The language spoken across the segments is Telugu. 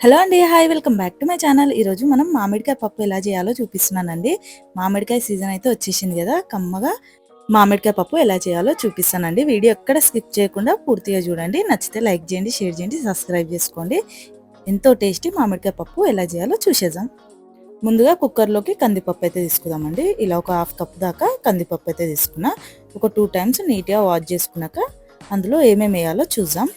హలో అండి hi welcome back to my channel. ఈరోజు మనం మామిడికాయ పప్పు ఎలా చేయాలో చూపిస్తున్నానండి. మామిడికాయ సీజన్ అయితే వచ్చేసింది కదా కమ్మగా మామిడికాయ పప్పు ఎలా చేయాలో చూపిస్తానండి. వీడియో ఎక్కడ స్కిప్ చేయకుండా పూర్తిగా చూడండి. నచ్చితే లైక్ చేయండి షేర్ చేయండి సబ్స్క్రైబ్ చేసుకోండి. ఎంతో టేస్టీ మామిడికాయ పప్పు ఎలా చేయాలో చూసేద్దాం. ముందుగా కుక్కర్లోకి కందిపప్పు అయితే తీసుకుందామండి. ఇలా ఒక హాఫ్ కప్ దాకా కందిపప్పు అయితే తీసుకున్నా. ఒక టూ టైమ్స్ నీట్గా వాష్ చేసుకున్నాక అందులో ఏమేమి వేయాలో చూద్దాం.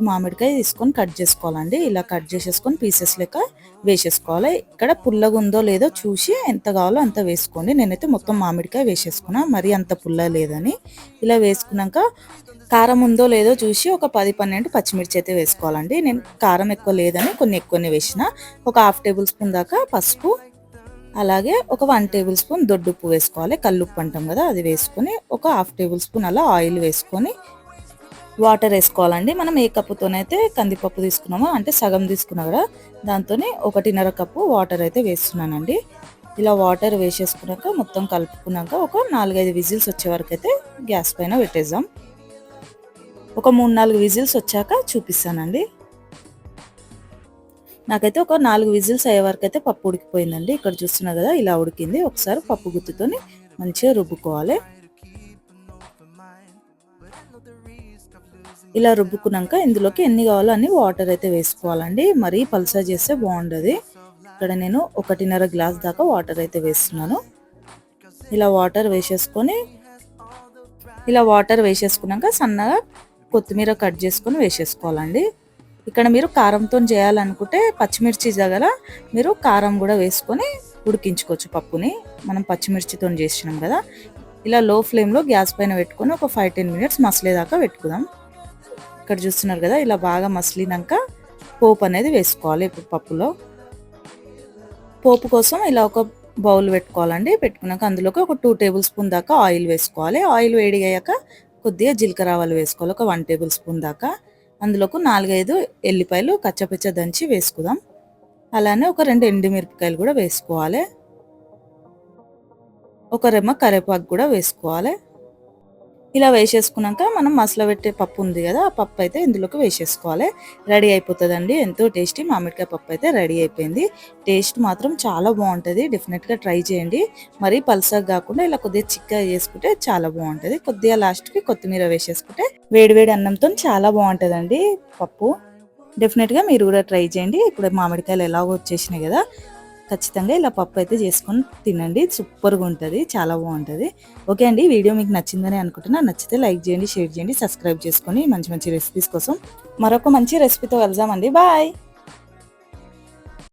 మామిడికాయ తీసుకొని కట్ చేసుకోవాలండి. ఇలా కట్ చేసేసుకొని పీసెస్ లెక్క వేసేసుకోవాలి. ఇక్కడ పుల్లగా ఉందో లేదో చూసి ఎంత కావాలో అంత వేసుకోండి. నేనైతే మొత్తం మామిడికాయ వేసేసుకున్నా. మరీ అంత పుల్ల లేదని. ఇలా వేసుకున్నాక కారం ఉందో లేదో చూసి ఒక పది పన్నెండు పచ్చిమిర్చి అయితే వేసుకోవాలండి. నేను కారం ఎక్కువ లేదని కొన్ని ఎక్కువనే వేసిన. ఒక హాఫ్ టేబుల్ స్పూన్ దాకా పసుపు అలాగే ఒక వన్ టేబుల్ స్పూన్ దొడ్డుప్పు వేసుకోవాలి. కల్లుప్పు అంటాం కదా అది వేసుకొని ఒక హాఫ్ టేబుల్ స్పూన్ అలా ఆయిల్ వేసుకొని వాటర్ వేసుకోవాలండి. మనం ఏ కప్పుతోనైతే కందిపప్పు తీసుకున్నామో అంటే సగం తీసుకున్నా కదా దాంతోనే ఒకటిన్నర కప్పు వాటర్ అయితే వేస్తున్నానండి. ఇలా వాటర్ వేసేసుకున్నాక మొత్తం కలుపుకున్నాక ఒక నాలుగైదు విజిల్స్ వచ్చే వరకు అయితే గ్యాస్ పైన పెట్టేద్దాం. ఒక మూడు నాలుగు విజిల్స్ వచ్చాక చూపిస్తానండి. నాకైతే ఒక నాలుగు విజిల్స్ అయ్యే వరకు అయితే పప్పు ఉడికిపోయిందండి. ఇక్కడ చూస్తున్నా కదా ఇలా ఉడికింది. ఒకసారి పప్పు గుత్తుతోని మంచిగా రుబ్బుకోవాలి. ఇలా రుబ్బుకున్నాక ఇందులోకి ఎన్ని కావాలో అన్ని వాటర్ అయితే వేసుకోవాలండి. మరీ పల్సా చేస్తే బాగుండదు. ఇక్కడ నేను ఒకటిన్నర గ్లాస్ దాకా వాటర్ అయితే వేస్తున్నాను. ఇలా వాటర్ వేసేసుకొని ఇలా వాటర్ వేసేసుకున్నాక సన్నగా కొత్తిమీర కట్ చేసుకొని వేసేసుకోవాలండి. ఇక్కడ మీరు కారంతో చేయాలనుకుంటే పచ్చిమిర్చి దగ్గర మీరు కారం కూడా వేసుకొని ఉడికించుకోవచ్చు పప్పుని. మనం పచ్చిమిర్చితో చేసినాం కదా. ఇలా లో ఫ్లేమ్లో గ్యాస్ పైన పెట్టుకొని ఒక ఫైవ్ టెన్ మినిట్స్ మసలేదాకా పెట్టుకుందాం. ఇక్కడ చూస్తున్నారు కదా ఇలా బాగా మసిలినాక పోపు అనేది వేసుకోవాలి ఇప్పుడు పప్పులో. పోపు కోసం ఇలా ఒక బౌల్ పెట్టుకోవాలండి. పెట్టుకున్నాక అందులోకి ఒక టూ టేబుల్ స్పూన్ దాకా ఆయిల్ వేసుకోవాలి. ఆయిల్ వేడి అయ్యాక కొద్దిగా జీలకర్ర ఆవాలు వేసుకోవాలి. ఒక వన్ టేబుల్ స్పూన్ దాకా. అందులోకి నాలుగైదు ఎల్లిపాయలు కచ్చపచ్చ దంచి వేసుకుందాం. అలానే ఒక రెండు ఎండుమిరపకాయలు కూడా వేసుకోవాలి. ఒక రెమ్మ కరివేపాకు కూడా వేసుకోవాలి. ఇలా వేసేసుకున్నాక మనం మసాలా పెట్టే పప్పు ఉంది కదా ఆ పప్పు అయితే ఇందులోకి వేసేసుకోవాలి. రెడీ అయిపోతుందండి. ఎంతో టేస్టీ మామిడికాయ పప్పు అయితే రెడీ అయిపోయింది. టేస్ట్ మాత్రం చాలా బాగుంటుంది. డెఫినెట్గా ట్రై చేయండి. మరీ పల్సగా కాకుండా ఇలా కొద్దిగా చిక్కగా చేసుకుంటే చాలా బాగుంటుంది. కొద్దిగా లాస్ట్కి కొత్తిమీర వేసేసుకుంటే వేడివేడి అన్నంతో చాలా బాగుంటుందండి పప్పు. డెఫినెట్గా మీరు కూడా ట్రై చేయండి. ఇప్పుడు మామిడికాయలు ఎలాగో వచ్చేసినాయి కదా ఖచ్చితంగా ఇలా పప్పు అయితే చేసుకొని తినండి. సూపర్గా ఉంటుంది. చాలా బాగుంటుంది. ఓకే అండి. వీడియో మీకు నచ్చిందని అనుకుంటున్నా నచ్చితే లైక్ చేయండి షేర్ చేయండి సబ్స్క్రైబ్ చేసుకొని మంచి మంచి రెసిపీస్ కోసం మరొక మంచి రెసిపీతో వెళ్దామండి బాయ్!